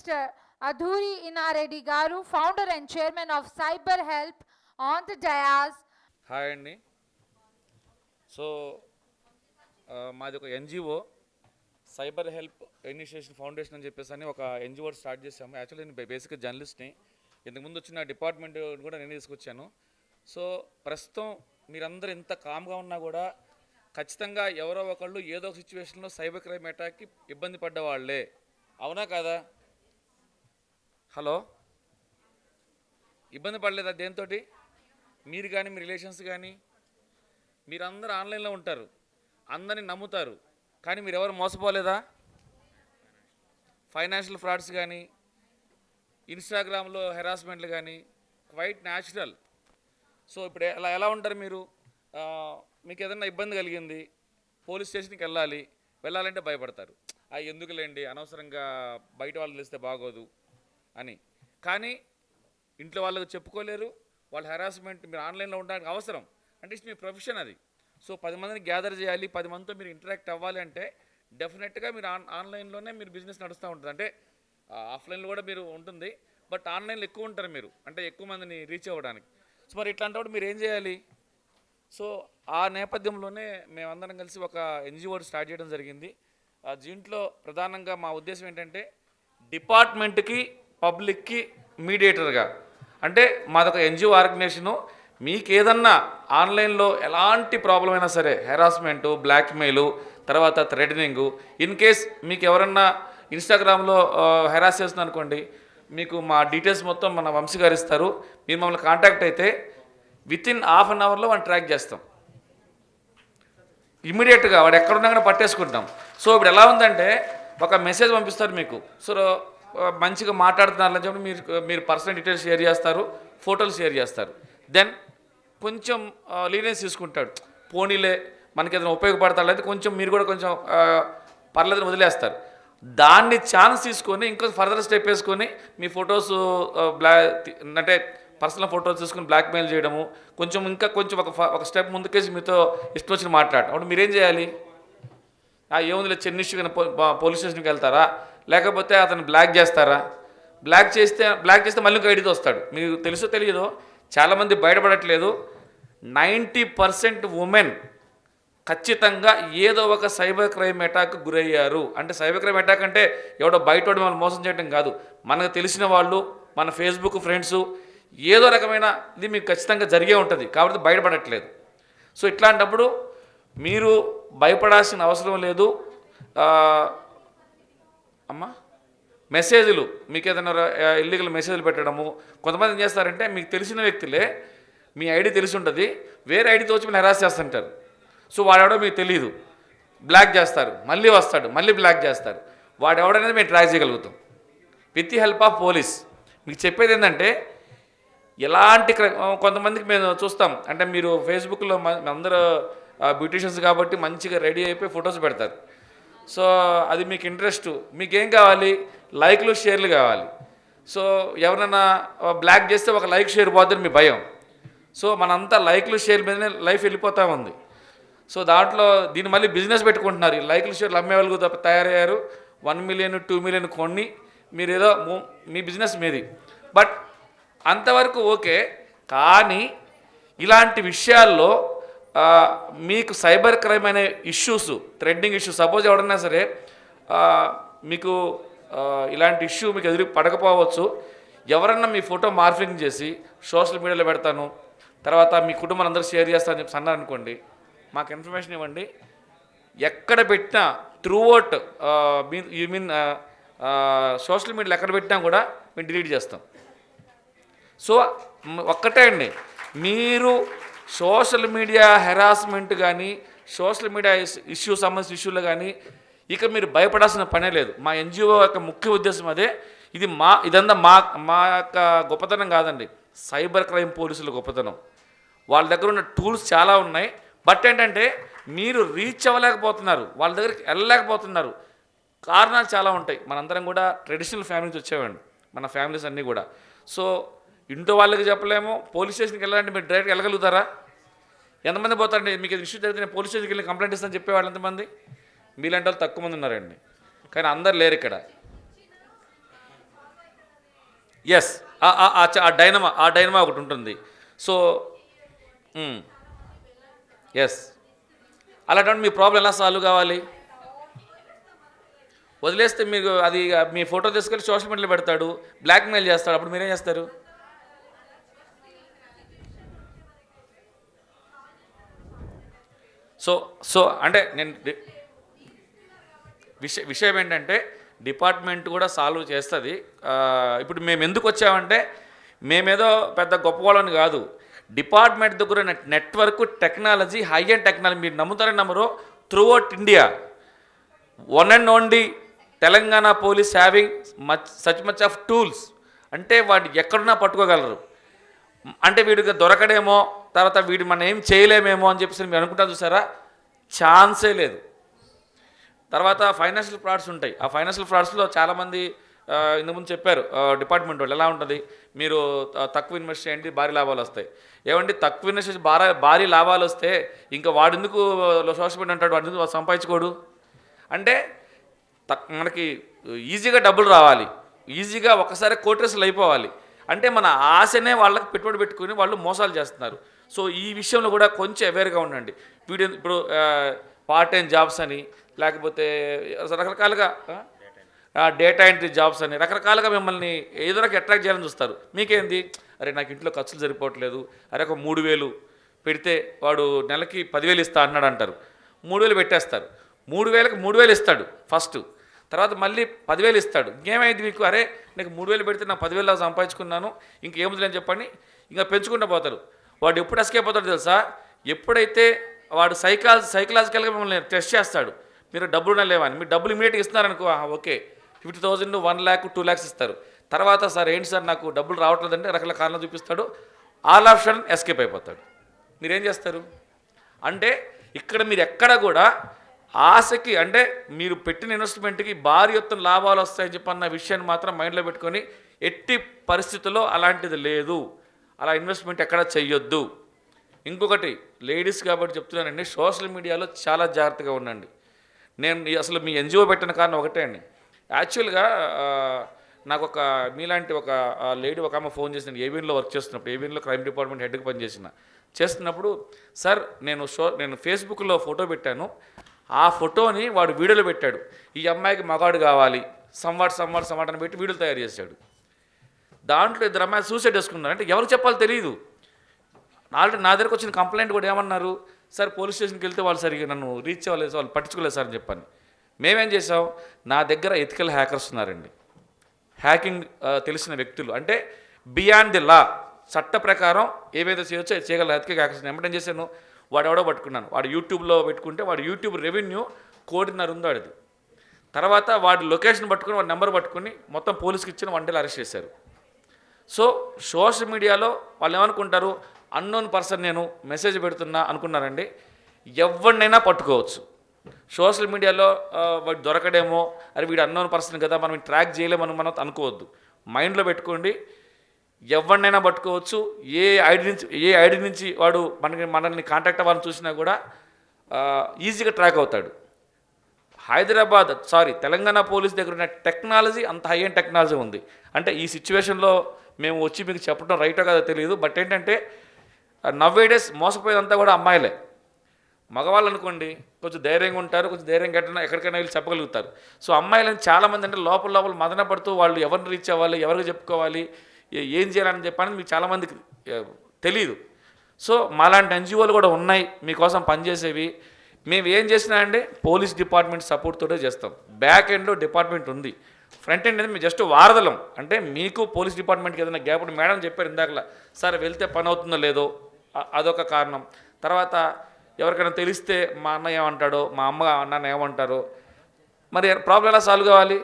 Mr. Adhuri Inaredi Garu, founder and chairman of Cyber Help, on the dais. Hi అండి so మాది ఒక NGO cyber help initiation foundation అని చెప్పేసి అని ఒక ఎన్జిఓ స్టార్ట్ చేశాము. యాక్చువల్లీ నేను బేసిక్గా జర్నలిస్ట్ని ఇంతకుముందు వచ్చిన డిపార్ట్మెంట్ కూడా నేను తీసుకొచ్చాను. సో ప్రస్తుతం మీరందరూ ఇంత కామ్గా ఉన్నా కూడా ఖచ్చితంగా ఎవరో ఒకళ్ళు ఏదో ఒక సిచ్యువేషన్లో సైబర్ క్రైమ్ అటాక్కి ఇబ్బంది పడ్డ వాళ్ళే అవునా కదా? హలో? ఇబ్బంది పడలేదా దేంతోటి మీరు కానీ మీ రిలేషన్స్ కానీ మీరందరూ ఆన్లైన్లో ఉంటారు అందరిని నమ్ముతారు కానీ మీరు ఎవరు మోసపోలేదా? ఫైనాన్షియల్ ఫ్రాడ్స్ కానీ ఇన్స్టాగ్రామ్లో హెరాస్మెంట్లు కానీ క్వైట్ న్యాచురల్. సో ఇప్పుడు ఎలా ఎలా ఉంటారు మీరు? మీకు ఏదైనా ఇబ్బంది కలిగింది పోలీస్ స్టేషన్కి వెళ్ళాలి వెళ్ళాలంటే భయపడతారు. ఆ ఎందుకులేండి అనవసరంగా బయట వాళ్ళు తెలిస్తే బాగోదు. అని. కానీ ఇంట్లో వాళ్ళకు చెప్పుకోలేరు వాళ్ళ హెరాస్మెంట్ మీరు ఆన్లైన్లో ఉండడానికి అవసరం. అంటే ఇట్స్ మీ ప్రొఫెషన్ అది. సో పది మందిని గ్యాదర్ చేయాలి పది మందితో మీరు ఇంటరాక్ట్ అవ్వాలి అంటే డెఫినెట్గా మీరు ఆన్ ఆన్లైన్లోనే మీరు బిజినెస్ నడుస్తూ ఉంటుంది. అంటే ఆఫ్లైన్లో కూడా మీరు ఉంటుంది బట్ ఆన్లైన్లో ఎక్కువ ఉంటారు మీరు. అంటే ఎక్కువ మందిని రీచ్ అవ్వడానికి. సో మరి ఇట్లాంటప్పుడు మీరు ఏం చేయాలి? సో ఆ నేపథ్యంలోనే మేమందరం కలిసి ఒక ఎన్జిఓ స్టార్ట్ చేయడం జరిగింది. దీంట్లో ప్రధానంగా మా ఉద్దేశం ఏంటంటే డిపార్ట్మెంట్కి పబ్లిక్కి మీడియేటర్గా. అంటే మాదొక ఎన్జిఓ ఆర్గనైజేషను మీకు ఏదన్నా ఆన్లైన్లో ఎలాంటి ప్రాబ్లం అయినా సరే హెరాస్మెంటు బ్లాక్మెయిలు తర్వాత థ్రెటనింగు ఇన్ కేస్ మీకు ఎవరన్నా ఇన్స్టాగ్రామ్లో హెరాస్ చేస్తుంది అనుకోండి మీకు మా డీటెయిల్స్ మొత్తం మన వంశీ గారు ఇస్తారు. మీరు మమ్మల్ని కాంటాక్ట్ అయితే విత్ ఇన్ హాఫ్ అన్ అవర్లో మనం ట్రాక్ చేస్తాం. ఇమీడియట్గా వాడు ఎక్కడున్నా కూడా పట్టేసుకుంటాం. సో ఇప్పుడు ఎలా ఉందంటే ఒక మెసేజ్ పంపిస్తారు మీకు. సో మంచిగా మాట్లాడుతున్నారు అని చెప్పి మీరు మీరు పర్సనల్ డీటెయిల్స్ షేర్ చేస్తారు ఫోటోలు షేర్ చేస్తారు. దెన్ కొంచెం లీనియన్స్ తీసుకుంటాడు. పోనీలే మనకి ఏదైనా ఉపయోగపడతాడు లేదా కొంచెం మీరు కూడా కొంచెం పర్లేదని వదిలేస్తారు. దాన్ని ఛాన్స్ తీసుకొని ఇంకో ఫర్దర్ స్టెప్ వేసుకొని మీ ఫొటోస్ బ్లా అంటే పర్సనల్ ఫోటోస్ తీసుకుని బ్లాక్మెయిల్ చేయడము కొంచెం ఇంకా కొంచెం ఒక ఒక స్టెప్ ముందుకేసి మీతో ఇష్టం వచ్చిన మాట్లాడటం అప్పుడు మీరేం చేయాలి? ఆ ఏముందిలే చెన్నిష్గా పోలీస్ స్టేషన్కి వెళ్తారా? లేకపోతే అతను బ్లాక్ చేస్తారా? బ్లాక్ చేస్తే బ్లాక్ చేస్తే మళ్ళీ ఇంకో ఐడితో వస్తాడు. మీకు తెలుసో తెలియదో చాలామంది బయటపడట్లేదు. నైంటీ పర్సెంట్ ఉమెన్ ఖచ్చితంగా ఏదో ఒక సైబర్ క్రైమ్ అటాక్ గురయ్యారు. అంటే సైబర్ క్రైమ్ అటాక్ అంటే ఎవడో బయట వాడు మనం మోసం చేయడం కాదు. మనకు తెలిసిన వాళ్ళు మన ఫేస్బుక్ ఫ్రెండ్స్ ఏదో రకమైన ఇది మీకు ఖచ్చితంగా జరిగే ఉంటుంది. కాబట్టి బయటపడట్లేదు. సో ఇట్లాంటప్పుడు మీరు భయపడాల్సిన అవసరం లేదు. అమ్మా మెసేజ్లు మీకు ఏదైనా ఇల్లీగల్ మెసేజ్లు పెట్టడము. కొంతమంది ఏం చేస్తారంటే మీకు తెలిసిన వ్యక్తులే మీ ఐడి తెలిసి ఉంటుంది వేరే ఐడితో వచ్చి మీరు హెరాస్ చేస్తుంటారు. సో వాడెవడో మీకు తెలియదు బ్లాక్ చేస్తారు. మళ్ళీ వస్తాడు మళ్ళీ బ్లాక్ చేస్తారు. వాడెవడనేది మేము ట్రాక్ చేయగలుగుతాం. With the help of police మీకు చెప్పేది ఏంటంటే ఎలాంటి కొంతమందికి మేము చూస్తాం. అంటే మీరు ఫేస్బుక్లో అందరూ బ్యూటిషియన్స్ కాబట్టి మంచిగా రెడీ అయిపోయి ఫొటోస్ పెడతారు. సో అది మీకు ఇంట్రెస్ట్ మీకేం కావాలి? లైక్లు షేర్లు కావాలి. సో ఎవరైనా బ్లాక్ చేస్తే ఒక లైక్ షేర్ పోద్దని మీ భయం. సో మనంతా లైక్లు షేర్ మీదనే లైఫ్ వెళ్ళిపోతూ ఉంది. సో దాంట్లో దీన్ని మళ్ళీ బిజినెస్ పెట్టుకుంటున్నారు. ఈ లైక్లు షేర్లు అమ్మేవాళ్ళు తప్ప తయారయ్యారు. వన్ మిలియన్ టూ మిలియన్ కొన్ని. మీరు ఏదో మీ బిజినెస్ మీది. బట్ అంతవరకు ఓకే. కానీ ఇలాంటి విషయాల్లో మీకు సైబర్ క్రైమ్ అనే ఇష్యూస్ థ్రెడ్డింగ్ ఇష్యూ సపోజ్ ఎవడన్నా సరే మీకు ఇలాంటి ఇష్యూ మీకు ఎదురు పడకపోవచ్చు. ఎవరన్నా మీ ఫోటో మార్ఫింగ్ చేసి సోషల్ మీడియాలో పెడతాను తర్వాత మీ కుటుంబం అందరూ షేర్ చేస్తానని చెప్పి అన్నారనుకోండి మాకు ఇన్ఫర్మేషన్ ఇవ్వండి. ఎక్కడ పెట్టినా throughout you mean social మీడియాలో ఎక్కడ పెట్టినా కూడా మేము డిలీట్ చేస్తాం. సో ఒక్కటే అండి మీరు సోషల్ మీడియా హెరాస్మెంట్ కానీ సోషల్ మీడియా ఇష్యూ సంబంధించిన ఇష్యూలు కానీ ఇక మీరు భయపడాల్సిన పనే లేదు. మా ఎన్జిఓ యొక్క ముఖ్య ఉద్దేశం అదే. ఇది మా ఇదంతా మా మా యొక్క గొప్పతనం కాదండి. సైబర్ క్రైమ్ పోలీసుల గొప్పతనం. వాళ్ళ దగ్గర ఉన్న టూల్స్ చాలా ఉన్నాయి. బట్ ఏంటంటే మీరు రీచ్ అవ్వలేకపోతున్నారు. వాళ్ళ దగ్గరికి వెళ్ళలేకపోతున్నారు. కారణాలు చాలా ఉంటాయి. మనందరం కూడా ట్రెడిషనల్ ఫ్యామిలీస్ నుంచి వచ్చేవాడి మన ఫ్యామిలీస్ అన్నీ కూడా. సో ఇంట్లో వాళ్ళకి చెప్పలేము పోలీస్ స్టేషన్కి వెళ్ళాలంటే మీరు డైరెక్ట్గా వెళ్ళగలుగుతారా? ఎంతమంది పోతారండి? మీకు ఇది ఇష్యూ జరిగితే నేను పోలీస్ స్టేషన్కి వెళ్ళి కంప్లైంట్ ఇస్తాను చెప్పేవాళ్ళు ఎంతమంది? మీలాంటి వాళ్ళు తక్కువ మంది ఉన్నారండి. కానీ అందరు లేరు ఇక్కడ. ఎస్ ఆ డైనమా ఆ డైనమా ఒకటి ఉంటుంది. సో ఎస్ అలాంటి మీ ప్రాబ్లం ఎలా సాల్వ్ కావాలి? వదిలేస్తే మీకు అది మీ ఫోటో తీసుకెళ్ళి సోషల్ మీడియాలో పెడతాడు బ్లాక్మెయిల్ చేస్తాడు అప్పుడు మీరేం చేస్తారు? సో సో అంటే నేను విషయ విషయం ఏంటంటే డిపార్ట్మెంట్ కూడా సాల్వ్ చేస్తుంది. ఇప్పుడు మేము ఎందుకు వచ్చామంటే మేమేదో పెద్ద గొప్ప వాళ్ళని కాదు. డిపార్ట్మెంట్ దగ్గర network technology high and technology మీరు నమ్ముతారని నమ్మరు throughout India. One and only Telangana police having much such much of tools. అంటే వాడు ఎక్కడున్నా పట్టుకోగలరు. అంటే వీడికి దొరకడేమో తర్వాత వీడు మనం ఏం చేయలేమేమో అని చెప్పేసి మీరు అనుకుంటా చూసారా? ఛాన్సే లేదు. తర్వాత ఫైనాన్షియల్ ఫ్రాడ్స్ ఉంటాయి. ఆ ఫైనాన్షియల్ ఫ్రాడ్స్లో చాలామంది ఇంతకుముందు చెప్పారు డిపార్ట్మెంట్ వాళ్ళు ఎలా ఉంటుంది? మీరు తక్కువ ఇన్వెస్ట్ చేయండి భారీ లాభాలు వస్తాయి. ఏమండి తక్కువ ఇన్వెస్ట్ చేసి భారీ భారీ లాభాలు వస్తే ఇంకా వాడెందుకు సోషల్ మీడియా అంటాడు? వాడెందుకు సంపాదించుకోడు? అంటే తక్ మనకి ఈజీగా డబ్బులు రావాలి. ఈజీగా ఒకసారి కోట్రెస్లు అయిపోవాలి. అంటే మన ఆశనే వాళ్ళకి పెట్టుబడి పెట్టుకుని వాళ్ళు మోసాలు చేస్తున్నారు. సో ఈ విషయంలో కూడా కొంచెం అవేర్గా ఉండండి. వీడియో ఇప్పుడు పార్ట్ టైం జాబ్స్ అని లేకపోతే రకరకాలుగా డేటా ఎంట్రీ జాబ్స్ అని రకరకాలుగా మిమ్మల్ని ఏదో రకంగా అట్రాక్ట్ చేయాలని చూస్తారు. మీకేంది? అరే నాకు ఇంట్లో ఖర్చులు సరిపోవట్లేదు. అరే ఒక మూడు వేలు పెడితే వాడు నెలకి పదివేలు ఇస్తా అన్నాడు అంటారు. మూడు వేలు పెట్టేస్తారు. మూడు వేలకు మూడు వేలు ఇస్తాడు ఫస్ట్. తర్వాత మళ్ళీ పదివేలు ఇస్తాడు. ఇంకేమైంది మీకు? అరే నీకు మూడు వేలు పెడితే నాకు పదివేలు సంపాదించుకున్నాను. ఇంకేముంది అని చెప్పండి. ఇంకా పెంచుకుంటూ పోతారు. వాడు ఎప్పుడు ఎస్కేప్ అవుతాడు తెలుసా? ఎప్పుడైతే వాడు సైకా సైకలాజికల్గా మిమ్మల్ని టెస్ట్ చేస్తాడు మీరు డబ్బులు లేవని మీరు డబ్బులు ఇమీడియట్గా ఇస్తున్నారనుకో okay. Fifty thousand one lakh two lakhs ఇస్తారు. తర్వాత సార్ ఏంటి సార్ నాకు డబ్బులు రావట్లేదంటే రకరకాల కారణాలు చూపిస్తాడు. ఆల్ ఆప్షన్ ఎస్కేప్ అయిపోతాడు. మీరేం చేస్తారు? అంటే ఇక్కడ మీరు ఎక్కడ కూడా ఆశకి అంటే మీరు పెట్టిన ఇన్వెస్ట్మెంట్కి భారీ ఎత్తున లాభాలు వస్తాయని చెప్పన్న విషయాన్ని మాత్రం మైండ్లో పెట్టుకొని ఎట్టి పరిస్థితుల్లో అలాంటిది లేదు. అలా ఇన్వెస్ట్మెంట్ ఎక్కడ చెయ్యొద్దు. ఇంకొకటి లేడీస్ కాబట్టి చెప్తున్నానండి సోషల్ మీడియాలో చాలా జాగ్రత్తగా ఉండండి. నేను అసలు మీ ఎన్జిఓ పెట్టిన కారణం ఒకటే అండి. యాక్చువల్గా నాకు ఒక మీలాంటి ఒక లేడీ ఒక ఆమె ఫోన్ చేసిన ఏబిఎన్లో వర్క్ చేస్తున్నప్పుడు ఏబిఎన్లో క్రైమ్ డిపార్ట్మెంట్ హెడ్కి పనిచేసిన చేస్తున్నప్పుడు సార్ నేను షో నేను ఫేస్బుక్లో ఫోటో పెట్టాను. ఆ ఫోటోని వాడు వీడియోలో పెట్టాడు. ఈ అమ్మాయికి మగాడు కావాలి. సంవాట్ సంవాట్ సంవాట్ అని పెట్టి వీడియోలు తయారు చేశాడు. దాంట్లో ఇద్దరు అమ్మాయి సూసైడ్ చేసుకున్నారు అంటే ఎవరు చెప్పాలో తెలియదు ఆల్రెడీ నా దగ్గరకు వచ్చిన కంప్లైంట్ కూడా ఏమన్నారు? సార్ పోలీస్ స్టేషన్కి వెళ్తే వాళ్ళు సరిగ్గా నన్ను రీచ్ అవ్వలేదు వాళ్ళు పట్టించుకోలేదు సార్ అని చెప్పాను. మేమేం చేసాం నా దగ్గర ఎథికల్ హ్యాకర్స్ ఉన్నారండి. హ్యాకింగ్ తెలిసిన వ్యక్తులు. అంటే బియాండ్ ది లా చట్ట ప్రకారం ఏవైతే చేయొచ్చో చేయగల ఎథికల్ హ్యాకర్స్ ఏం చేశాను? వాడెవడో పట్టుకున్నాను. వాడు యూట్యూబ్లో పెట్టుకుంటే వాడు యూట్యూబ్ రెవెన్యూ కోటిన్నర ఉందో అది. తర్వాత వాడి లొకేషన్ పట్టుకుని వాడి నెంబర్ పట్టుకుని మొత్తం పోలీస్కి ఇచ్చిన వన్ డేలో అరెస్ట్ చేశారు. సో సోషల్ మీడియాలో వాళ్ళు ఏమనుకుంటారు అన్నోన్ పర్సన్ నేను మెసేజ్ పెడుతున్నా అనుకున్నారండి ఎవరినైనా పట్టుకోవచ్చు. సోషల్ మీడియాలో వాడు దొరకడేమో అరే వీడు అన్నోన్ పర్సన్ కదా మనం ట్రాక్ చేయలేమని మనం అనుకోవద్దు. మైండ్లో పెట్టుకోండి ఎవరినైనా పట్టుకోవచ్చు ఏ ఐడి నుంచి ఏ ఐడి నుంచి వాడు మనకి మనల్ని కాంటాక్ట్ అవ్వాలని చూసినా కూడా ఈజీగా ట్రాక్ అవుతాడు. హైదరాబాద్ సారీ తెలంగాణ పోలీస్ దగ్గర ఉన్న టెక్నాలజీ అంత హై అండ్ టెక్నాలజీ ఉంది. అంటే ఈ సిచ్యువేషన్లో మేము వచ్చి మీకు చెప్పడం రైటో కాదో తెలియదు బట్ ఏంటంటే నవ్వే డేస్ మోసపోయేదంతా కూడా అమ్మాయిలే. మగవాళ్ళు అనుకోండి కొంచెం ధైర్యంగా ఉంటారు కొంచెం ధైర్యం కట్టినా ఎక్కడికైనా వెళ్ళి చెప్పగలుగుతారు. సో అమ్మాయిలను చాలామంది అంటే లోపల లోపల మదన పడుతూ వాళ్ళు ఎవరిని రీచ్ అవ్వాలి ఎవరికి చెప్పుకోవాలి ఏం చేయాలని చెప్పని మీకు చాలామందికి తెలియదు సో మాలాంటి ఎన్జిఓలు కూడా ఉన్నాయి మీకోసం పనిచేసేవి. మేము ఏం చేసినా అండి పోలీస్ డిపార్ట్మెంట్ సపోర్ట్ తోటే చేస్తాం. బ్యాక్ ఎండ్లో డిపార్ట్మెంట్ ఉంది. ఫ్రంట్ ఎండ్ అనేది మేము జస్ట్ వారదలం. అంటే మీకు పోలీస్ డిపార్ట్మెంట్కి ఏదైనా గ్యాప్ ఉంటే మేడం చెప్పారు ఇందాకలా సార్ వెళ్తే పని అవుతుందో లేదో? అదొక కారణం. తర్వాత ఎవరికైనా తెలిస్తే మా అన్న ఏమంటాడో మా అమ్మ నాన్న ఏమంటారో మరి ప్రాబ్లం ఎలా సాల్వ్ కావాలి?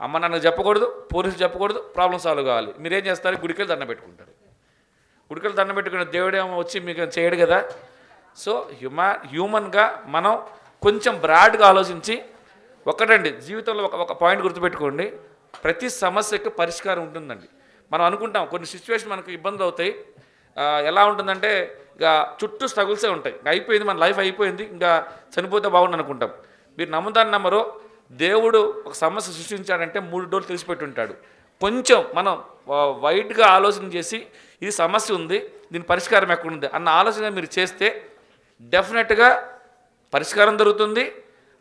అమ్మ నాన్నకు చెప్పకూడదు పోలీసులు చెప్పకూడదు ప్రాబ్లం సాల్వ్ కావాలి. మీరేం చేస్తారు? గుడికెళ్ళి దండ పెట్టుకుంటారు. గుడికెళ్ళి దండ పెట్టుకున్న దేవుడేమో వచ్చి మీకు చేయడు కదా? సో హ్యూమా హ్యూమన్గా మనం కొంచెం బ్రాడ్గా ఆలోచించి ఒకటండి జీవితంలో ఒక ఒక పాయింట్ గుర్తుపెట్టుకోండి. ప్రతి సమస్యకు పరిష్కారం ఉంటుందండి. మనం అనుకుంటాం కొన్ని సిచ్యువేషన్ మనకు ఇబ్బందులు అవుతాయి. ఎలా ఉంటుందంటే ఇక చుట్టూ స్ట్రగుల్సే ఉంటాయి. అయిపోయింది మన లైఫ్ అయిపోయింది ఇంకా చనిపోతే బాగుండు అనుకుంటాం. మీరు నమ్ముతాను నమ్మరు. దేవుడు ఒక సమస్య సృష్టించాడంటే మూడు డోర్లు తెలిసిపెట్టి ఉంటాడు కొంచెం మనం వైట్గా ఆలోచన చేసి ఇది సమస్య ఉంది దీని పరిష్కారం ఎక్కడుంది అన్న ఆలోచన మీరు చేస్తే డెఫినెట్గా పరిష్కారం దొరుకుతుంది.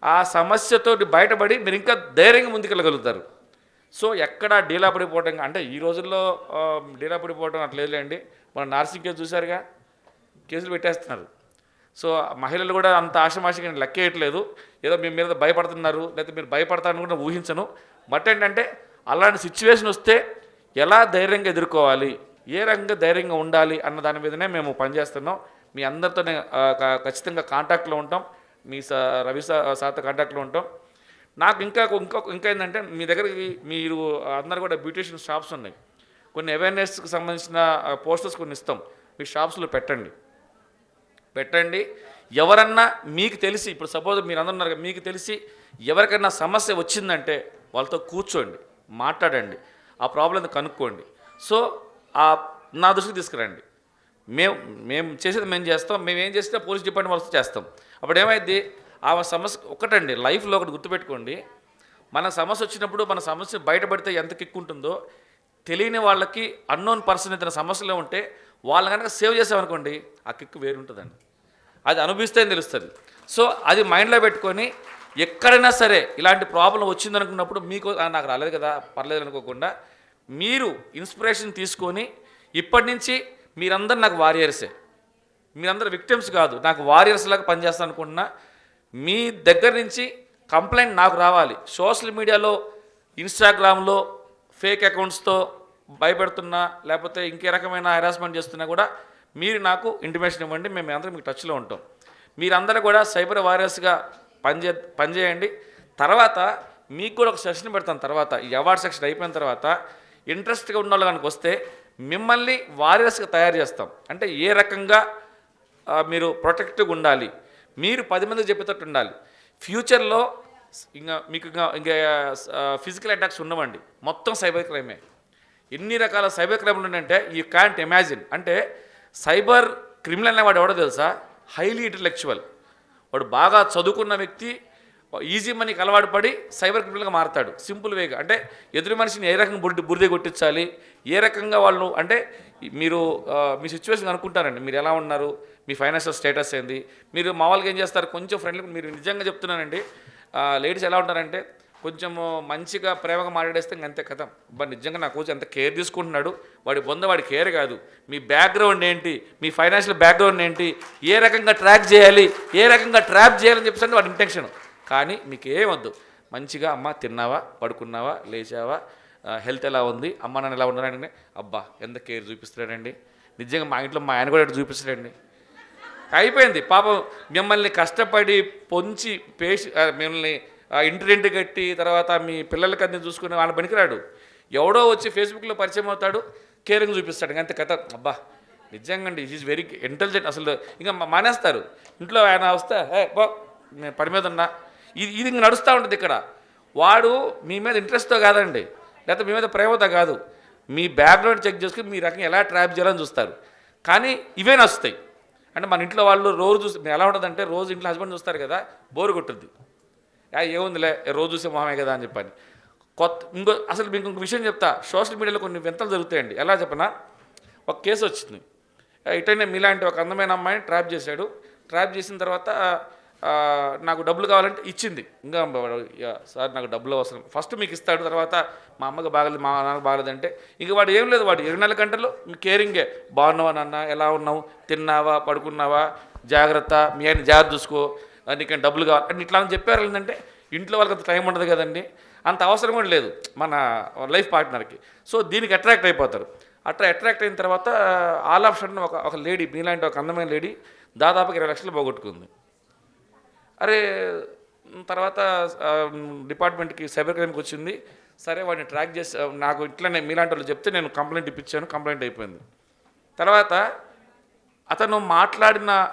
ఆ సమస్యతో బయటపడి మీరు ఇంకా ధైర్యంగా ముందుకెళ్ళగలుగుతారు. సో ఎక్కడ డీలా పడిపోవటం అంటే ఈ రోజుల్లో ఆ, డీలా పడిపోవడం అట్లేదులేండి మన నార్సింగ్ కేసు చూసారుగా కేసులు పెట్టేస్తున్నారు. సో మహిళలు కూడా అంత ఆశమాషిగా లెక్కేయట్లేదు. ఏదో మీ మీద భయపడుతున్నారు లేకపోతే మీరు భయపడతారని కూడా ఊహించను. బట్ ఏంటంటే అలాంటి సిచ్యువేషన్ వస్తే ఎలా ధైర్యంగా ఎదుర్కోవాలి ఏ రకంగా ధైర్యంగా ఉండాలి అన్న దాని మీదనే మేము పనిచేస్తున్నాం. మీ అందరితోనే ఖచ్చితంగా కాంటాక్ట్లో ఉంటాం. మీ స రవి సార్తో కాంటాక్ట్లో ఉంటాం. నాకు ఇంకా ఇంకా ఇంకా ఏంటంటే మీ దగ్గరికి మీరు అందరు కూడా బ్యూటిషియన్ షాప్స్ ఉన్నాయి. కొన్ని అవేర్నెస్కి సంబంధించిన పోస్టర్స్ కొన్ని ఇస్తాం. మీ షాప్స్లో పెట్టండి. పెట్టండి. ఎవరన్నా మీకు తెలిసి ఇప్పుడు సపోజ్ మీరు అందరున్నారు మీకు తెలిసి ఎవరికైనా సమస్య వచ్చిందంటే వాళ్ళతో కూర్చోండి మాట్లాడండి ఆ ప్రాబ్లం కనుక్కోండి. సో ఆ నా దృష్టికి తీసుకురండి. మేము మేము చేసేది మేము చేస్తాం. మేము ఏం చేసినా పోలీస్ డిపార్ట్మెంట్ వాళ్ళతో చేస్తాం. అప్పుడు ఏమైంది ఆ సమస్య ఒకటండి లైఫ్లో ఒకటి గుర్తుపెట్టుకోండి. మన సమస్య వచ్చినప్పుడు మన సమస్య బయటపడితే ఎంత కిక్ ఉంటుందో తెలియని వాళ్ళకి అన్నోన్ పర్సన్ ఏదైనా సమస్యలో ఉంటే వాళ్ళని కనుక సేవ్ చేసామనుకోండి ఆ కిక్ వేరుంటుందండి. అది అనుభవిస్తే తెలుస్తుంది. సో అది మైండ్లో పెట్టుకొని ఎక్కడైనా సరే ఇలాంటి ప్రాబ్లం వచ్చిందనుకున్నప్పుడు మీకు నాకు రాలేదు కదా పర్లేదు అనుకోకుండా మీరు ఇన్స్పిరేషన్ తీసుకొని ఇప్పటి నుంచి మీరందరూ నాకు వారియర్సే. మీరందరూ విక్టిమ్స్ కాదు. నాకు వారియర్స్ లాగా పనిచేస్తాను అనుకుంటున్నా మీ దగ్గర నుంచి కంప్లైంట్ నాకు రావాలి. సోషల్ మీడియాలో ఇన్స్టాగ్రామ్లో ఫేక్ అకౌంట్స్తో భయపెడుతున్నా లేకపోతే ఇంకే రకమైన హెరాస్మెంట్ చేస్తున్నా కూడా మీరు నాకు ఇంటిమేషన్ ఇవ్వండి. మేము అందరం మీకు టచ్లో ఉంటాం. మీరందరూ కూడా సైబర్ వారియర్స్గా పనిచే పనిచేయండి. తర్వాత మీకు కూడా ఒక సెషన్ పెడతాను తర్వాత. ఈ అవార్డ్ సెక్షన్ అయిపోయిన తర్వాత ఇంట్రెస్ట్గా ఉన్న వాళ్ళు కనుక వస్తే మిమ్మల్ని వారియర్స్గా తయారు చేస్తాం. అంటే ఏ రకంగా మీరు ప్రొటెక్టివ్గా ఉండాలి. మీరు పది మంది చెప్పేటట్టు ఉండాలి. ఫ్యూచర్లో ఇంకా మీకు ఇంకా ఇంకా ఫిజికల్ అటాక్స్ ఉండవండి. మొత్తం సైబర్ క్రైమే ఎన్ని రకాల సైబర్ క్రైమ్లు ఉన్నాయంటే యూ క్యాంట్ ఇమాజిన్ అంటే సైబర్ క్రిమినల్ అనేవాడు ఎవడో తెలుసా? హైలీ ఇంటలెక్చువల్ వాడు బాగా చదువుకున్న వ్యక్తి ఈజీ మనీకి అలవాటు పడి సైబర్ క్రిమినల్గా మారతాడు. సింపుల్ వేగా అంటే ఎదురు మనిషిని ఏ రకంగా బుర్ది బురిదే కొట్టించాలి? ఏ రకంగా వాళ్ళు అంటే మీరు మీ సిచ్యువేషన్ అనుకుంటారండి. మీరు ఎలా ఉన్నారు? మీ ఫైనాన్షియల్ స్టేటస్ ఏంది? మీరు మామూలుగా ఏం చేస్తారు? కొంచెం ఫ్రెండ్లీ మీరు నిజంగా చెప్తున్నానండి లేడీస్ ఎలా ఉంటారంటే కొంచెం మంచిగా ప్రేమగా మాట్లాడేస్తే ఇంక అంతే కథ. బట్ నిజంగా నా కోచ్ ఎంత కేర్ తీసుకుంటున్నాడు? వాడి బొంద వాడి కేర్ కాదు. మీ బ్యాక్గ్రౌండ్ ఏంటి? మీ ఫైనాన్షియల్ బ్యాక్గ్రౌండ్ ఏంటి? ఏ రకంగా ట్రాక్ చేయాలి? ఏ రకంగా ట్రాప్ చేయాలని చెప్పేసి వాడి ఇంటెన్షన్ కానీ మీకు ఏమొద్దు మంచిగా అమ్మ తిన్నావా? పడుకున్నావా? లేచావా? హెల్త్ ఎలా ఉంది? అమ్మ నాన్న ఎలా ఉన్నారని అబ్బా ఎంత కేర్ చూపిస్తున్నాడండి? నిజంగా మా ఇంట్లో మా ఆయన కూడా చూపిస్తాడండి అయిపోయింది. పాపం మిమ్మల్ని కష్టపడి పొంచి పేషి మిమ్మల్ని ఆ, కట్టి తర్వాత మీ పిల్లలకి అన్ని చూసుకుని వాళ్ళ పనికిరాడు. ఎవడో వచ్చి ఫేస్బుక్లో పరిచయం అవుతాడు కేరింగ్ చూపిస్తాడు. అంతే కథ. అబ్బా నిజంగా అండి ఈజ్ వెరీ ఇంటెలిజెంట్ అసలు ఇంకా మానేస్తారు. ఇంట్లో ఆయన వస్తే ఏ బో నేను పని మీద ఉన్నా. ఇది ఇది ఇంక నడుస్తూ ఉంటుంది ఇక్కడ. వాడు మీ మీద ఇంట్రెస్ట్తో కాదండి. లేకపోతే మీ మీద ప్రేమతో కాదు. మీ బ్యాక్గ్రౌండ్ చెక్ చేసుకుని మీ రకంగా ఎలా ట్రాప్ చేయాలని చూస్తారు. కానీ ఇవే నచ్చుతాయి అంటే మన ఇంట్లో వాళ్ళు రోజు చూసి ఎలా ఉంటుందంటే రోజు ఇంట్లో హస్బెండ్ చూస్తారు కదా బోరు కొట్టుద్ది. "యా, ఏముందిలే రోజు చూసే మొహమే కదా అని చెప్పని. కొత్త ఇంకో అసలు మీకు ఇంకొక విషయం చెప్తా సోషల్ మీడియాలో కొన్ని వింతలు జరుగుతాయండి. ఎలా చెప్పనా? ఒక కేసు వచ్చింది. ఇటైనా మీలాంటి ఒక అందమైన అమ్మాయిని ట్రాప్ చేశాడు. ట్రాప్ చేసిన తర్వాత నాకు డబ్బులు కావాలంటే ఇచ్చింది. ఇంకా సార్ నాకు డబ్బులు అవసరం. ఫస్ట్ మీకు ఇస్తాడు తర్వాత మా అమ్మకి బాగలేదు మా నాన్నకు బాగలేదంటే ఇంక వాడు ఏం లేదు వాడు ఇరవై నాలుగు గంటలు మీ కేరింగే. బాగున్నావా నాన్న? ఎలా ఉన్నావు? తిన్నావా? పడుకున్నావా? జాగ్రత్త. మీ ఆయన జాగ్రత్త చూసుకో. నీకేం డబ్బులు కావాలి. అని ఇట్లా అని చెప్పారు ఏంటంటే ఇంట్లో వాళ్ళకి అంత టైం ఉండదు కదండి. అంత అవసరం కూడా లేదు మన లైఫ్ పార్ట్నర్కి. సో దీనికి అట్రాక్ట్ అయిపోతారు. అట్లా అట్రాక్ట్ అయిన తర్వాత ఆల్ ఆప్షన్ ఒక ఒక లేడీ మీలాంటి ఒక అందమైన లేడీ దాదాపుగా ఇరవై లక్షలు పోగొట్టుకుంది. అరే తర్వాత డిపార్ట్మెంట్కి సైబర్ క్రైమ్కి వచ్చింది. సరే వాడిని ట్రాక్ చేసి నాకు ఇట్లనే మీలాంటి వాళ్ళు చెప్తే నేను కంప్లైంట్ ఇప్పించాను కంప్లైంట్ అయిపోయింది. తర్వాత అతను మాట్లాడిన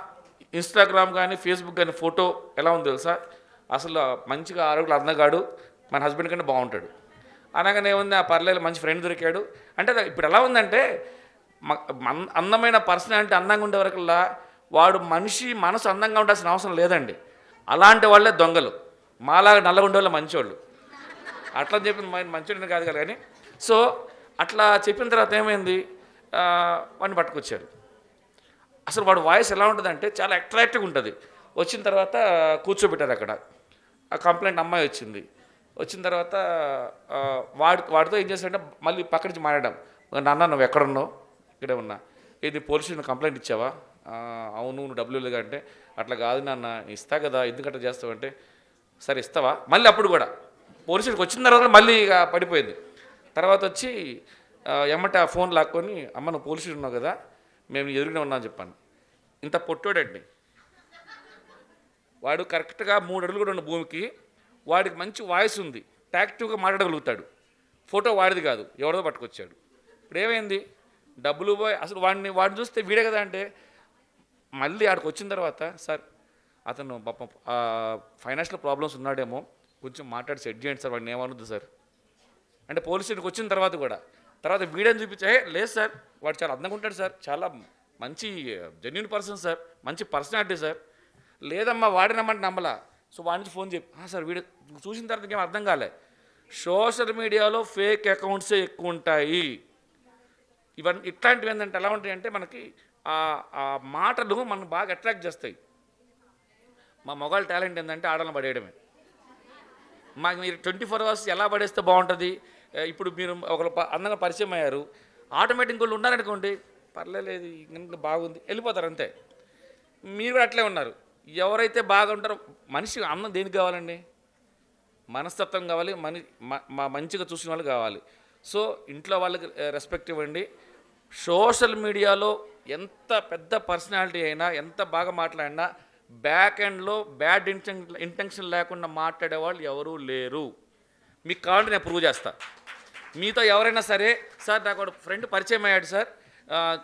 ఇన్స్టాగ్రామ్ కానీ ఫేస్బుక్ కానీ ఫోటో ఎలా ఉంది తెలుసా? అసలు మంచిగా ఆరోగ్యం అందగాడు మన హస్బెండ్ కంటే బాగుంటాడు. అనగానే ఏముంది? ఆ పర్లేదు మంచి ఫ్రెండ్ దొరికాడు. అంటే ఇప్పుడు ఎలా ఉందంటే మ- అందమైన పర్సనాలిటీ అందంగా ఉండే వరకల్లా వాడు మనిషి మనసు అందంగా ఉండాల్సిన అవసరం లేదండి. అలాంటి వాళ్ళే దొంగలు. మాలాగా నల్లగా వాళ్ళు మంచివాళ్ళు అట్లా చెప్పింది మా మంచోడిని కాదు కదా కానీ. సో అట్లా చెప్పిన తర్వాత ఏమైంది? వాడిని పట్టుకొచ్చారు. అసలు వాడు వాయిస్ ఎలా ఉంటుందంటే చాలా అట్రాక్టివ్గా ఉంటుంది. వచ్చిన తర్వాత కూర్చోబెట్టారు అక్కడ. ఆ కంప్లైంట్ అమ్మాయి వచ్చింది. వచ్చిన తర్వాత వాడు వాడి వాడితో ఏం చేశాడంటే మళ్ళీ పక్క నుంచి మాట్లాడడం నాన్న నువ్వు ఎక్కడున్నావు? ఇక్కడే ఉన్నా. ఇది పోలీసులు కంప్లైంట్ ఇచ్చావా? అవును నువ్వు డబ్బులు ఇవ్వలేదు అంటే అట్లా కాదు నాన్న ఇస్తా కదా ఎందుకంటే చేస్తావంటే చేస్తావు అంటే సరే ఇస్తావా? మళ్ళీ అప్పుడు కూడా. పోలీస్ స్టేషన్కి వచ్చిన తర్వాత మళ్ళీ ఇక పడిపోయింది. తర్వాత వచ్చి ఆ, ఎమ్మట ఆ ఫోన్ లాక్కొని అమ్మ నువ్వు పోలీస్ స్టేషన్ ఉన్నావు కదా మేము ఎదురుగానే ఉన్నామని అని చెప్పాను. ఇంత పొట్టోడండి. వాడు కరెక్ట్గా మూడు అడుగులు కూడా ఉన్న భూమికి వాడికి మంచి వాయిస్ ఉంది. యాక్టివ్గా మాట్లాడగలుగుతాడు. ఫోటో వాడిది కాదు ఎవరిదో పట్టుకొచ్చాడు. ఇప్పుడు ఏమైంది? డబ్బులు పోయి అసలు వాడిని వాడిని చూస్తే వీడే కదా అంటే మళ్ళీ ఆడికి వచ్చిన తర్వాత సార్ అతను పాపం ఫైనాన్షియల్ ప్రాబ్లమ్స్ ఉన్నాడేమో కొంచెం మాట్లాడి సెట్ చేయండి సార్ వాడిని ఏమనుద్దు సార్. అంటే పోలీస్ స్టేషన్కి వచ్చిన తర్వాత కూడా తర్వాత వీడియోని చూపించే లేదు సార్ వాడు చాలా అందంగా ఉంటాడు సార్ చాలా మంచి జెన్యున్ పర్సన్ సార్ మంచి పర్సనాలిటీ సార్ లేదమ్మా వాడినమ్మంటే నమ్మలా. సో వాడి నుంచి ఫోన్ చెప్పి సార్ వీడియో చూసిన తర్వాత ఇంకేం అర్థం కాలే. సోషల్ మీడియాలో ఫేక్ అకౌంట్సే ఎక్కువ ఉంటాయి. ఇవన్నీ ఇట్లాంటివి ఏంటంటే ఎలా ఉంటాయి అంటే మనకి ఆ మాటలు మనం బాగా అట్రాక్ట్ చేస్తాయి. మా మొగాళ్ళ టాలెంట్ ఏంటంటే ఆడలను పడేయడమే. మాకు మీరు ట్వంటీ ఫోర్ అవర్స్ ఎలా పడేస్తే బాగుంటుంది? ఇప్పుడు మీరు ఒకరు అందంగా పరిచయం అయ్యారు. ఆటోమేటిక్ వాళ్ళు ఉన్నారనుకోండి పర్లేదు ఇంకా బాగుంది వెళ్ళిపోతారు అంతే. మీరు కూడా అట్లే ఉన్నారు. ఎవరైతే బాగా ఉంటారో మనిషి అన్నం దేనికి కావాలండి? మనస్తత్వం కావాలి మని మా మంచిగా చూసిన వాళ్ళు కావాలి. సో ఇంట్లో వాళ్ళకి రెస్పెక్ట్ ఇవ్వండి. సోషల్ మీడియాలో ఎంత పెద్ద పర్సనాలిటీ అయినా ఎంత బాగా మాట్లాడినా బ్యాక్ ఎండ్లో బ్యాడ్ ఇంటెన్ ఇంటెన్షన్ లేకుండా మాట్లాడే వాళ్ళు ఎవరూ లేరు. మీకు కావాలంటే నేను ప్రూవ్ చేస్తా. మీతో ఎవరైనా సరే సార్ నాకు ఒక ఫ్రెండ్ పరిచయం అయ్యాడు సార్.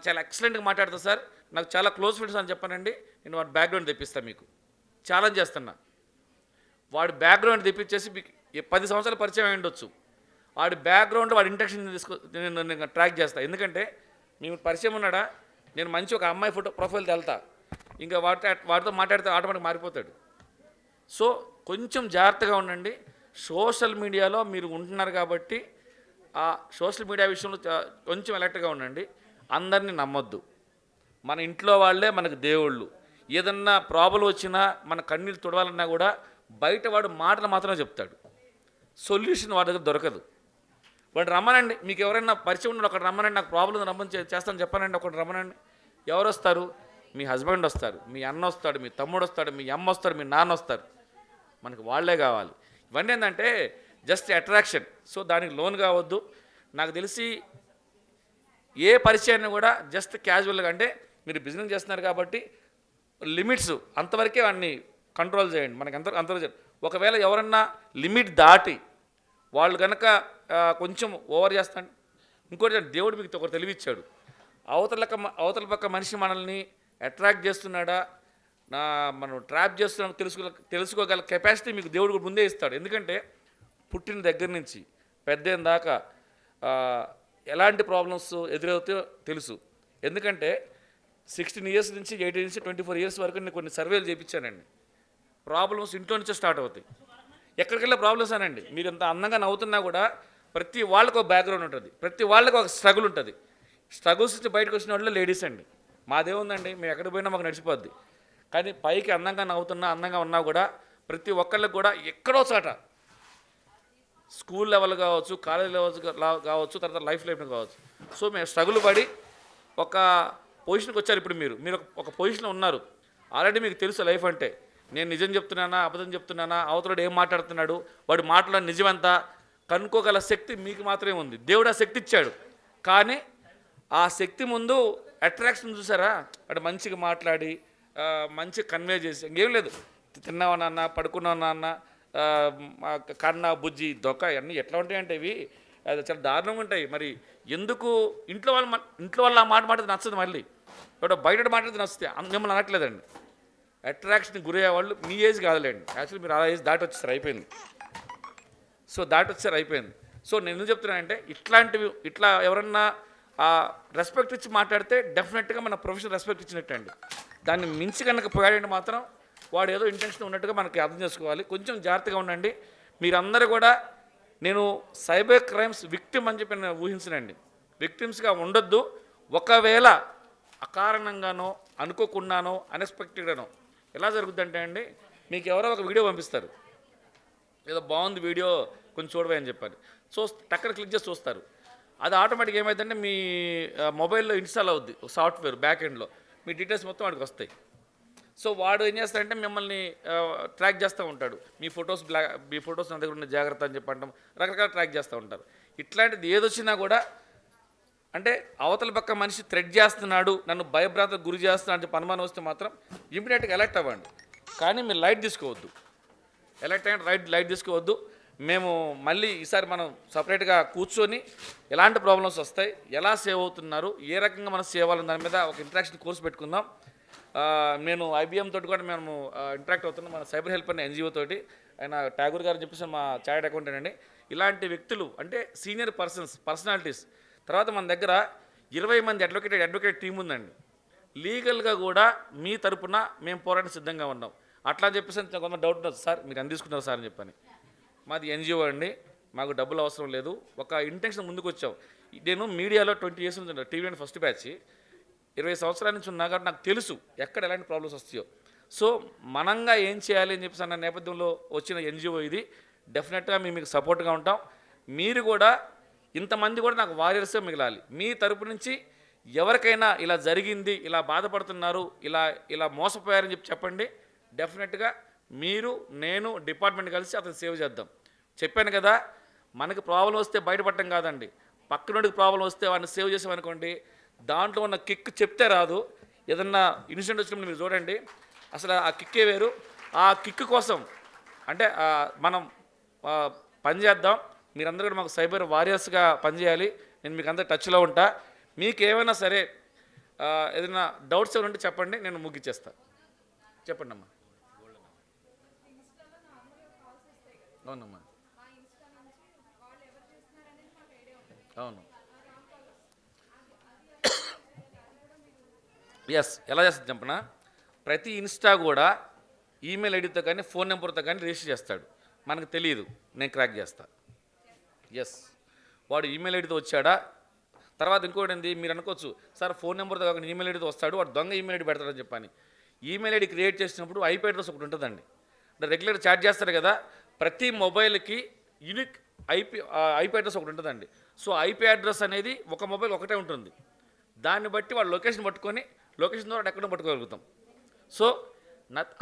చాలా ఎక్సలెంట్గా మాట్లాడతా సార్. నాకు చాలా క్లోజ్ ఫ్రెండ్స్ అని చెప్పానండి. నేను వాడి బ్యాక్గ్రౌండ్ తెప్పిస్తాను మీకు. ఛాలెంజ్ చేస్తున్నా. వాడి బ్యాక్గ్రౌండ్ తెప్పించేసి మీకు పది సంవత్సరాలు పరిచయం అయి ఉండొచ్చు. వాడి బ్యాక్గ్రౌండ్ వాడి ఇంటెక్షన్ తీసుకో నేను నేను ట్రాక్ చేస్తాను ఎందుకంటే మేము పరిచయం ఉన్నాడా? నేను మంచి ఒక అమ్మాయి ఫోటో ప్రొఫైల్ వెళ్తా. ఇంకా వాటి వాటితో మాట్లాడితే ఆటోమేటిక్ మారిపోతాడు. సో కొంచెం జాగ్రత్తగా ఉండండి. సోషల్ మీడియాలో మీరు ఉంటున్నారు కాబట్టి ఆ సోషల్ మీడియా విషయంలో కొంచెం ఎలర్ట్గా ఉండండి. అందరినీ నమ్మొద్దు. మన ఇంట్లో వాళ్ళే మనకు దేవుళ్ళు. ఏదన్నా ప్రాబ్లం వచ్చినా మన కన్నీళ్ళు తుడవాలన్నా కూడా బయట వాడు మాటలు మాత్రమే చెప్తాడు. సొల్యూషన్ వాడి దగ్గర దొరకదు. వాడు రమ్మనండి మీకు ఎవరైనా పరిచయం ఉన్న ఒకటి రమ్మనండి నాకు ప్రాబ్లం రమ్మని చేస్తాను చెప్పనండి ఒకటి రమ్మనండి. ఎవరు వస్తారు? మీ హస్బెండ్ వస్తారు మీ అన్న వస్తాడు మీ తమ్ముడు వస్తాడు మీ అమ్మ వస్తారు మీ నాన్న వస్తారు. మనకు వాళ్ళే కావాలి. ఇవన్నీ ఏంటంటే జస్ట్ అట్రాక్షన్ సో దానికి లోన్ కావద్దు. నాకు తెలిసి ఏ పరిచయాన్ని కూడా జస్ట్ క్యాజువల్గా అంటే మీరు బిజినెస్ చేస్తున్నారు కాబట్టి లిమిట్స్ అంతవరకే వాడిని కంట్రోల్ చేయండి. మనకి అంత అంతవరకు ఒకవేళ ఎవరన్నా లిమిట్ దాటి వాళ్ళు కనుక కొంచెం ఓవర్ చేస్తాను. ఇంకోటి దేవుడు మీకు ఒకరు తెలివిచ్చాడు. అవతల అవతల పక్క మనిషి మనల్ని అట్రాక్ట్ చేస్తున్నాడా? నా మనం ట్రాప్ చేస్తున్నాం తెలుసుకో తెలుసుకోగల కెపాసిటీ మీకు దేవుడు కూడా ముందే ఇస్తాడు. ఎందుకంటే పుట్టిన దగ్గర నుంచి పెద్ద దాకా ఎలాంటి ప్రాబ్లమ్స్ ఎదురవుతాయో తెలుసు. ఎందుకంటే సిక్స్టీన్ ఇయర్స్ నుంచి ఎయిటీన్ నుంచి ట్వంటీ ఫోర్ ఇయర్స్ వరకు నేను కొన్ని సర్వేలు చేయించానండి ప్రాబ్లమ్స్ ఇంట్లో నుంచే స్టార్ట్ అవుతాయి. ఎక్కడికెళ్ళే ప్రాబ్లమ్స్ అనండి. మీరు ఎంత అందంగా నవ్వుతున్నా కూడా ప్రతి వాళ్ళకు ఒక బ్యాక్గ్రౌండ్ ఉంటుంది. ప్రతి వాళ్ళకు ఒక స్ట్రగుల్ ఉంటుంది. స్ట్రగుల్స్ నుంచి బయటకు వచ్చిన వాళ్ళు లేడీస్ అండి. మాదేముందండి మేము ఎక్కడ పోయినా మాకు నడిచిపోద్ది. కానీ పైకి అందంగా నవ్వుతున్నా అందంగా ఉన్నా కూడా ప్రతి ఒక్కళ్ళకి కూడా ఎక్కడో చాట స్కూల్ లెవెల్ కావచ్చు కాలేజ్ లెవెల్ కావచ్చు తర్వాత లైఫ్ లైఫ్ కావచ్చు. సో మేము స్ట్రగుల్ పడి ఒక పొజిషన్కి వచ్చారు ఇప్పుడు మీరు. మీరు ఒక- పొజిషన్లో ఉన్నారు. ఆల్రెడీ మీకు తెలుసు లైఫ్ అంటే. నేను నిజం చెప్తున్నానా అబద్ధం చెప్తున్నానా అవతలడు ఏం మాట్లాడుతున్నాడు వాడి మాటలో నిజమంతా కనుక్కోగల శక్తి మీకు మాత్రమే ఉంది. దేవుడు ఆ శక్తి ఇచ్చాడు. కానీ ఆ శక్తి ముందు అట్రాక్షన్ చూసారా? అటు మంచిగా మాట్లాడి మంచి మంచిగా కన్వే చేసి ఇంకేం లేదు. తిన్నావా నాన్న? పడుకున్నావా నాన్న? కన్న బుజ్జి దొక్క అన్నీ ఎట్లా ఉంటాయంటే ఇవి? అది చాలా దారుణంగా ఉంటాయి. మరి ఎందుకు ఇంట్లో వాళ్ళు ఇంట్లో వాళ్ళు ఆ మాట మాట్లాడితే నచ్చదు మళ్ళీ. ఇప్పుడు బయట మాట్లాడితే నచ్చితే మిమ్మల్ని అనట్లేదండి. అట్రాక్షన్కి గురయ్యే వాళ్ళు మీ ఏజ్ కాదులేండి. యాక్చువల్లీ మీరు ఆ ఏజ్ దాటి వచ్చేసారు అయిపోయింది. సో దాటి వచ్చారు అయిపోయింది. సో నేను చెప్తున్నానంటే ఇట్లాంటివి ఇట్లా ఎవరన్నా రెస్పెక్ట్ ఇచ్చి మాట్లాడితే డెఫినెట్గా మన ప్రొఫెషన్ రెస్పెక్ట్ ఇచ్చినట్టు అండి దాన్ని మించి కనుక పోయాడంటే మాత్రం వాడు ఏదో ఇంటెన్షన్ ఉన్నట్టుగా మనకి అర్థం చేసుకోవాలి. కొంచెం జాగ్రత్తగా ఉండండి. మీరందరూ కూడా నేను సైబర్ క్రైమ్స్ విక్టిమ్ అని చెప్పి నేను ఊహించనండి. విక్టిమ్స్గా ఉండొద్దు. ఒకవేళ అకారణంగానో అనుకోకుండానో అన్ఎక్స్పెక్టెడ్గానో ఎలా జరుగుద్దంటే అండి మీకు ఎవరో ఒక వీడియో పంపిస్తారు. ఏదో బాగుంది వీడియో కొంచెం చూడవే అని చెప్పాలి సో టక్కన క్లిక్ చేసి చూస్తారు. అది ఆటోమేటిక్ ఏమైందంటే మీ మొబైల్లో ఇన్స్టాల్ అవుద్ది సాఫ్ట్వేర్ బ్యాక్ ఎండ్లో. మీ డీటెయిల్స్ మొత్తం వాడికి వస్తాయి. సో వాడు ఏం చేస్తాడంటే మిమ్మల్ని ట్రాక్ చేస్తూ ఉంటాడు. మీ ఫొటోస్ బ్లా మీ ఫొటోస్ నా దగ్గర ఉన్న జాగ్రత్త అని చెప్పంటాం రకరకాల ట్రాక్ చేస్తూ ఉంటారు. ఇట్లాంటిది ఏదొచ్చినా కూడా అంటే అవతల పక్క మనిషి థ్రెడ్ చేస్తున్నాడు నన్ను భయభ్రాంతకు గురి చేస్తున్నాడు అని చెప్పి అనుమానం వస్తే మాత్రం ఇమీడియట్గా ఎలర్ట్ అవ్వండి. కానీ మీరు లైట్ తీసుకోవద్దు. ఎలర్ట్ అయిన రైట్ లైట్ తీసుకోవద్దు. మేము మళ్ళీ ఈసారి మనం సపరేట్గా కూర్చొని ఎలాంటి ప్రాబ్లమ్స్ వస్తాయి ఎలా సేవ్ అవుతున్నారు ఏ రకంగా మనం సేవ్ దాని మీద ఒక ఇంటరాక్షన్ కోర్స్ పెట్టుకుందాం. నేను ఐబిఎం తోటి కూడా మేము ఇంటరాక్ట్ అవుతున్నాం మన సైబర్ హెల్ప్ అనే ఎన్జిఓ తోటి. ఆయన ట్యాగూర్ గారు చెప్పేసి మా చార్ట్ అకౌంటెంట్ అండి. ఇలాంటి వ్యక్తులు అంటే సీనియర్ పర్సన్స్ పర్సనాలిటీస్ తర్వాత మన దగ్గర ఇరవై మంది అడ్వకేట్ అడ్వకేట్ టీం ఉందండి. లీగల్గా కూడా మీ తరపున మేము పోరాటం సిద్ధంగా ఉన్నాం. అట్లా చెప్పేసి కొంత డౌట్ ఉండదు. సార్ మీరు అని సార్ అని చెప్పని. మాది ఎన్జిఓ అండి. మాకు డబ్బులు అవసరం లేదు. ఒక ఇంటెన్షన్ ముందుకు వచ్చాం. నేను మీడియాలో ట్వంటీ ఇయర్స్ నుంచి టీవీ ఫస్ట్ బ్యాచ్. ఇరవై సంవత్సరాల నుంచి ఉన్నా కాబట్టి నాకు తెలుసు ఎక్కడ ఎలాంటి ప్రాబ్లమ్స్ వస్తాయో. సో మనంగా ఏం చేయాలి అని చెప్పేసి అన్న నేపథ్యంలో వచ్చిన ఎన్జిఓ ఇది. డెఫినెట్గా మేము మీకు సపోర్ట్గా ఉంటాం. మీరు కూడా ఇంతమంది కూడా నాకు వారియర్సే మిగలాలి. మీ తరపు నుంచి ఎవరికైనా ఇలా జరిగింది ఇలా బాధపడుతున్నారు ఇలా ఇలా మోసపోయారని చెప్పి చెప్పండి. డెఫినెట్గా మీరు నేను డిపార్ట్మెంట్ కలిసి అతను సేవ్ చేద్దాం. చెప్పాను కదా మనకి ప్రాబ్లం వస్తే బయటపడటం కాదండి. పక్కనోడికి ప్రాబ్లం వస్తే వాడిని సేవ్ చేసామనుకోండి దాంట్లో ఉన్న కిక్ చెప్తే రాదు. ఏదన్నా ఇన్సిడెంట్ వచ్చినప్పుడు మీరు చూడండి అసలు ఆ కిక్కే వేరు. ఆ కిక్ కోసం అంటే మనం పనిచేద్దాం పని చేద్దాం. మీరందరూ కూడా మాకు సైబర్ వారియర్స్గా పనిచేయాలి. నేను మీకు అందరు టచ్లో ఉంటా. మీకు ఏమైనా సరే ఏదైనా డౌట్స్ ఏమైనా ఉంటే చెప్పండి నేను ముగ్గిచ్చేస్తాను చెప్పండి అమ్మా అవునమ్మా. అవును. ఎస్ ఎలా చేస్తుంది చెప్పనా? ప్రతి ఇన్స్టా కూడా ఈమెయిల్ ఐడితో కానీ ఫోన్ నెంబర్తో కానీ రిజిస్టర్ చేస్తాడు. మనకు తెలియదు నేను క్రాక్ చేస్తా. ఎస్ వాడు ఈమెయిల్ ఐడితో వచ్చాడా? తర్వాత ఇంకోటి ఏంది? మీరు అనుకోవచ్చు సార్ ఫోన్ నెంబర్తో కాకుండా ఈమెయిల్ ఐడితో వస్తాడు వాడు దొంగ ఈమెయిల్ ఐడి పెడతాడని చెప్పని. ఈమెయిల్ ఐడి క్రియేట్ చేసినప్పుడు ఐపీ అడ్రస్ ఒకటి ఉంటుందండి. అంటే రెగ్యులర్ చాట్ చేస్తారు కదా ప్రతి మొబైల్కి యూనిక్ ఐపీ ఐపీ అడ్రస్ ఒకటి ఉంటుందండి. సో ఐపీ అడ్రస్ అనేది ఒక మొబైల్ ఒకటే ఉంటుంది. దాన్ని బట్టి వాళ్ళ లొకేషన్ పట్టుకొని లొకేషన్ ద్వారా ఎక్కడ పట్టుకోగలుగుతాం. సో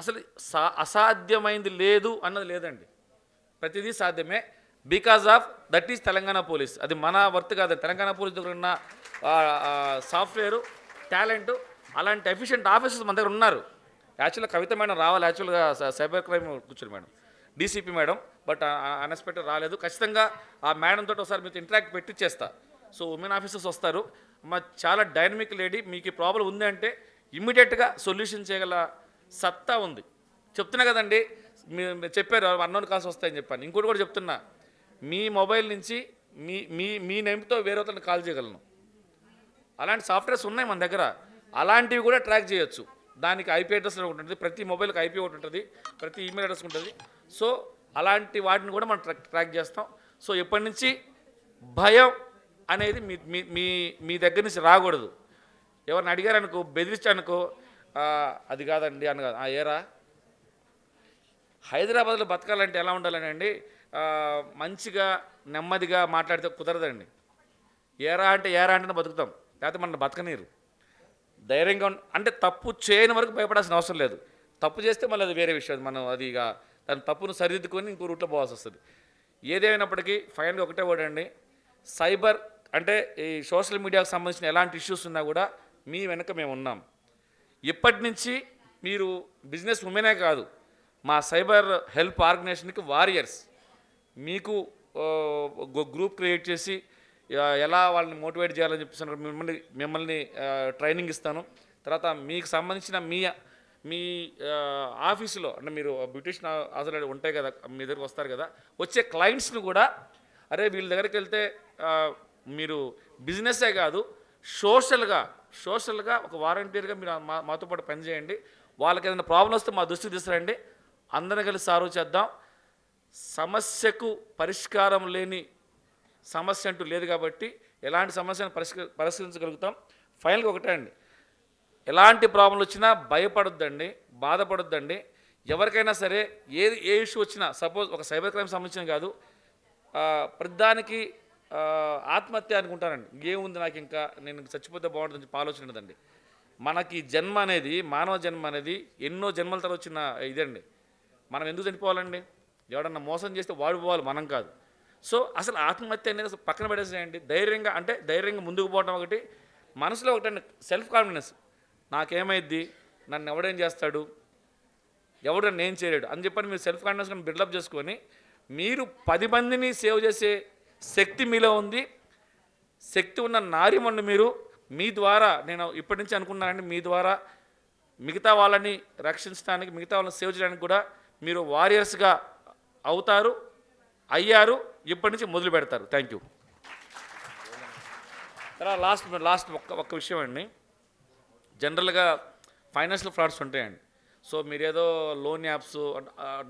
అసలు సా అసాధ్యమైంది లేదు అన్నది లేదండి. ప్రతిదీ సాధ్యమే. Because of that is Telangana police. అది మన వర్త్ కాదు. తెలంగాణ పోలీస్ దగ్గర ఉన్న సాఫ్ట్వేర్ టాలెంట్ అలాంటి ఎఫిషియెంట్ ఆఫీసర్స్ మన దగ్గర ఉన్నారు. యాక్చువల్గా కవిత మేడం రావాలి. యాక్చువల్గా సైబర్ క్రైమ్ కూర్చోండి madam. DCP madam. But unexpected రాలేదు. ఖచ్చితంగా ఆ మేడం తోటి ఒకసారి మీతో ఇంటరాక్ట్ పెట్టిచ్చేస్తా. సో ఉమెన్ ఆఫీసర్స్ వస్తారు. మా చాలా డైనమిక్ లేడీ మీకు ప్రాబ్లం ఉంది అంటే ఇమ్మీడియట్గా సొల్యూషన్ చేయగల సత్తా ఉంది. చెప్తున్నా కదండి మీరు మీరు చెప్పారు అన్నోన్ కాల్స్ వస్తాయని చెప్పాను. ఇంకోటి కూడా చెప్తున్నా. మీ మొబైల్ నుంచి మీ మీ మీ నేమ్తో వేరే వాళ్ళని కాల్ చేయగలను. అలాంటి సాఫ్ట్వేర్స్ ఉన్నాయి మన దగ్గర. అలాంటివి కూడా ట్రాక్ చేయొచ్చు. దానికి ఐపీ అడ్రస్ ఒకటి ఉంటుంది. ప్రతి మొబైల్కి ఐపీ ఒకటి ఉంటుంది. ప్రతి ఈమెయిల్ అడ్రస్ ఉంటుంది. సో అలాంటి వాటిని కూడా మనం ట్రాక్ ట్రాక్ చేస్తాం. సో ఇప్పటి నుంచి భయం అనేది మీ మీ మీ దగ్గర నుంచి రాకూడదు. ఎవరిని అడిగారనుకో బెదిరించానుకో అది కాదండి అని కాదు. "ఆ, ఏరా? హైదరాబాద్లో బతకాలంటే ఎలా ఉండాలని అండి? మంచిగా నెమ్మదిగా మాట్లాడితే కుదరదండి. ఏరా అంటే ఏరా అంటేనే బతుకుతాం. లేకపోతే మన బతకనీరు ధైర్యంగా అంటే తప్పు చేయని వరకు భయపడాల్సిన అవసరం లేదు. తప్పు చేస్తే మళ్ళీ అది వేరే విషయం. మనం అది ఇక దాని తప్పును సరిదిద్దుకొని ఇంకో రూట్లో పోవాల్సి వస్తుంది. ఏదేమైనప్పటికీ ఫైనల్గా ఒకటే వర్డ్ అండి. సైబర్ అంటే ఈ సోషల్ మీడియాకు సంబంధించిన ఎలాంటి ఇష్యూస్ ఉన్నా కూడా మీ వెనక మేము ఉన్నాం. ఇప్పటి నుంచి మీరు బిజినెస్ ఉమెనే కాదు మా సైబర్ హెల్ప్ ఆర్గనైజేషన్కి వారియర్స్ మీకు గ్రూప్ క్రియేట్ చేసి ఎలా వాళ్ళని మోటివేట్ చేయాలని చెప్పేసి మిమ్మల్ని మిమ్మల్ని ట్రైనింగ్ ఇస్తాను. తర్వాత మీకు సంబంధించిన మీ మీ ఆఫీసులో అంటే మీరు బ్యూటిషియన్ అసలు ఉంటాయి కదా మీ దగ్గరకు వస్తారు కదా వచ్చే క్లయింట్స్ని కూడా అరే వీళ్ళ దగ్గరికి వెళ్తే మీరు బిజినెస్సే కాదు సోషల్గా సోషల్గా ఒక వాలంటీర్గా మీరు మా మాతో పాటు పనిచేయండి వాళ్ళకి ఏదైనా ప్రాబ్లం వస్తే మా దృష్టికి తీసుకురండి. అందరం కలిసి సాల్వ్ చేద్దాం. సమస్యకు పరిష్కారం లేని సమస్య అంటూ లేదు కాబట్టి ఎలాంటి సమస్యను పరిష్క పరిష్కరించగలుగుతాం? ఫైనల్గా ఒకటే అండి. ఎలాంటి ప్రాబ్లం వచ్చినా భయపడొద్దండి బాధపడొద్దండి. ఎవరికైనా సరే ఏది ఏ ఇష్యూ వచ్చినా సపోజ్ ఒక సైబర్ క్రైమ్ సంబంధించిన కాదు ప్రతిదానికి ఆత్మహత్య అనుకుంటానండి. ఏముంది నాకు ఇంకా? నేను చచ్చిపోతే బాగుంటుంది ఆలోచనదండి ఆలోచన ఉండదండి. మనకి జన్మ అనేది మానవ జన్మ అనేది ఎన్నో జన్మల తర్వాత వచ్చిన ఇదండి. మనం ఎందుకు చనిపోవాలండి? ఎవడన్నా మోసం చేస్తే వాడు పోవాలి మనం కాదు. సో అసలు ఆత్మహత్య అనేది అసలు పక్కన పెట్టేసేయండి. ధైర్యంగా అంటే ధైర్యంగా ముందుకు పోవడం ఒకటి మనసులో ఒకటండి సెల్ఫ్ కాన్ఫిడెన్స్ నాకేమైద్ది? నన్ను ఎవడేం చేస్తాడు? ఎవడు నన్ను ఏం చేయలేడు. అని చెప్పని మీరు సెల్ఫ్ కాన్ఫిడెన్స్ బిల్డప్ చేసుకొని మీరు పది మందిని సేవ్ చేసే శక్తి మీలో ఉంది. శక్తి ఉన్న నారిమన్ను మీరు మీ ద్వారా నేను ఇప్పటి నుంచి అనుకున్నానండి మీ ద్వారా మిగతా వాళ్ళని రక్షించడానికి మిగతా వాళ్ళని సేవ్ చేయడానికి కూడా మీరు వారియర్స్గా అవుతారు అయ్యారు ఇప్పటి నుంచి మొదలు పెడతారు. థ్యాంక్ యూ తర్వాత లాస్ట్ లాస్ట్ ఒక్క ఒక్క విషయం అండి. జనరల్గా ఫైనాన్షియల్ ఫ్రాడ్స్ ఉంటాయండి. సో మీరు ఏదో లోన్ యాప్స్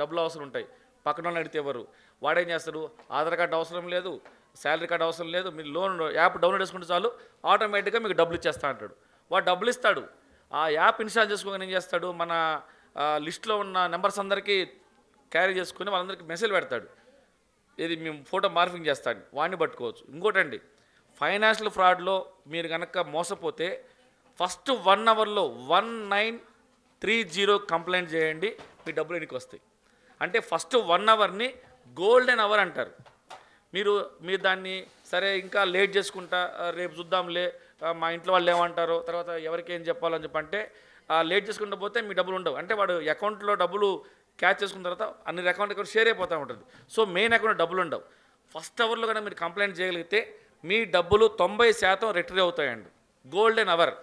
డబ్బులు అవసరం ఉంటాయి. పక్కన వాళ్ళని అడిగితే ఎవరు? వాడేం చేస్తారు? ఆధార్ కార్డు అవసరం లేదు శాలరీ కార్డు అవసరం లేదు మీరు లోన్ యాప్ డౌన్లోడ్ చేసుకుంటే చాలు ఆటోమేటిక్గా మీకు డబ్బులు ఇచ్చేస్తా అంటాడు. వాడు డబ్బులు ఇస్తాడు. ఆ యాప్ ఇన్స్టాల్ చేసుకోగానే ఏం చేస్తాడు? మన లిస్ట్లో ఉన్న నెంబర్స్ అందరికీ క్యారీ చేసుకుని వాళ్ళందరికీ మెసేజ్ పెడతాడు. ఇది మేము ఫోటో మార్ఫింగ్ చేస్తాను. వాడిని పట్టుకోవచ్చు. ఇంకోటండి ఫైనాన్షియల్ ఫ్రాడ్లో మీరు కనుక మోసపోతే ఫస్ట్ వన్ అవర్లో one nine three zero complaint చేయండి మీ డబ్బులు ఎన్నికి వస్తాయి. అంటే ఫస్ట్ వన్ అవర్ని గోల్డెన్ అవర్ అంటారు. మీరు మీరు దాన్ని సరే ఇంకా లేట్ చేసుకుంటా రేపు చూద్దాంలే మా ఇంట్లో వాళ్ళు ఏమంటారో తర్వాత ఎవరికి ఏం చెప్పాలని చెప్పంటే లేట్ చేసుకుంటూ పోతే మీ డబ్బులు ఉండవు. అంటే వాడు అకౌంట్లో డబ్బులు క్యాచ్ చేసుకున్న తర్వాత అన్ని అకౌంట్ అకౌంట్ షేర్ అయిపోతూ ఉంటుంది. సో మెయిన్ అకౌంట్ డబ్బులు ఉండవు. ఫస్ట్ అవర్లో కనుక మీరు కంప్లైంట్ చేయగలిగితే మీ డబ్బులు తొంభై శాతం రిటర్న్ అవుతాయండి. Golden hour.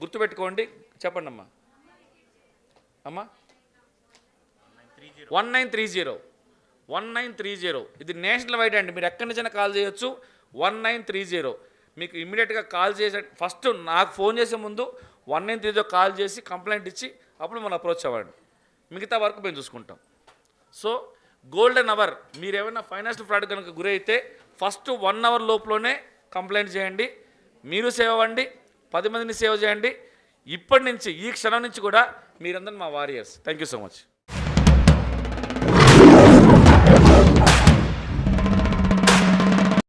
గుర్తుపెట్టుకోండి. చెప్పండి అమ్మా. అమ్మా one nine three zero. One nine three zero. ఇది నేషనల్ వైడ్ అండి. మీరు ఎక్కడి నుంచైనా కాల్ చేయొచ్చు. One nine three zero. మీకు ఇమీడియట్గా కాల్ చేసే ఫస్ట్ నాకు ఫోన్ చేసే ముందు one nine three zero call చేసి కంప్లైంట్ ఇచ్చి అప్పుడు మనం అప్రోచ్ అవ్వండి. మిగతా వరకు మేము చూసుకుంటాం. So golden hour. మీరు ఏమైనా ఫైనాన్షియల్ ఫ్రాడ్ కనుక గురైతే ఫస్ట్ వన్ అవర్ లోపలనే కంప్లైంట్ చేయండి. మీరు సేవ్ అవ్వండి. పది మందిని సేవ్ చేయండి. ఇప్పటి నుంచి ఈ క్షణం నుంచి కూడా మీరందరూ మా warriors. Thank you so much